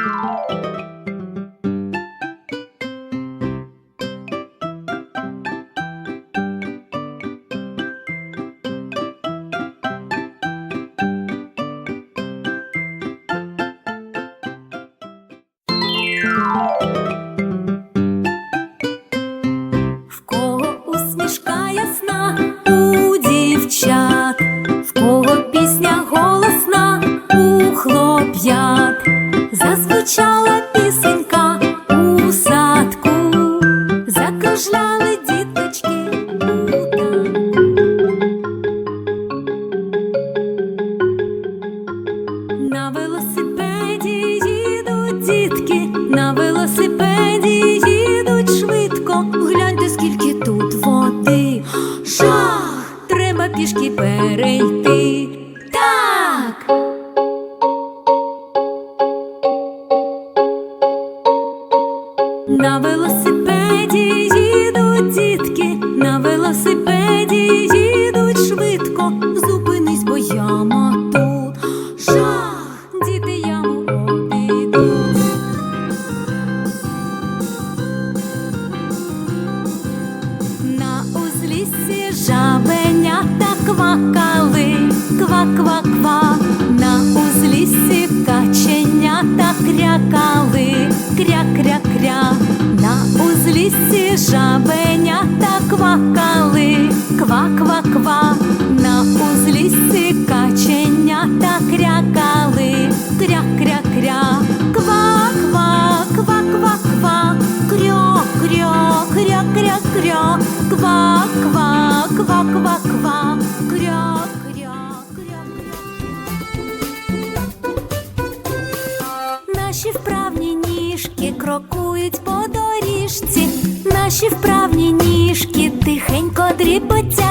В кого усмішка ясна дітки, на велосипеді їдуть швидко. Гляньте, скільки тут води. Жах! Треба пішки перейти. Так. На велосипеді узліссі жабенята квакали, ква-ква-ква, на узліссі каченята крякали, кря-кря-кря, ква-ква, ква-ква-ква, крьо-крьо, кря-кря-кря, ква-ква, ква-ква-ква, кря-кря, кря-кря. Наші вправні ніжки крокують по доріжці, наші вправні ніжки тихенько дріботять, наші вправні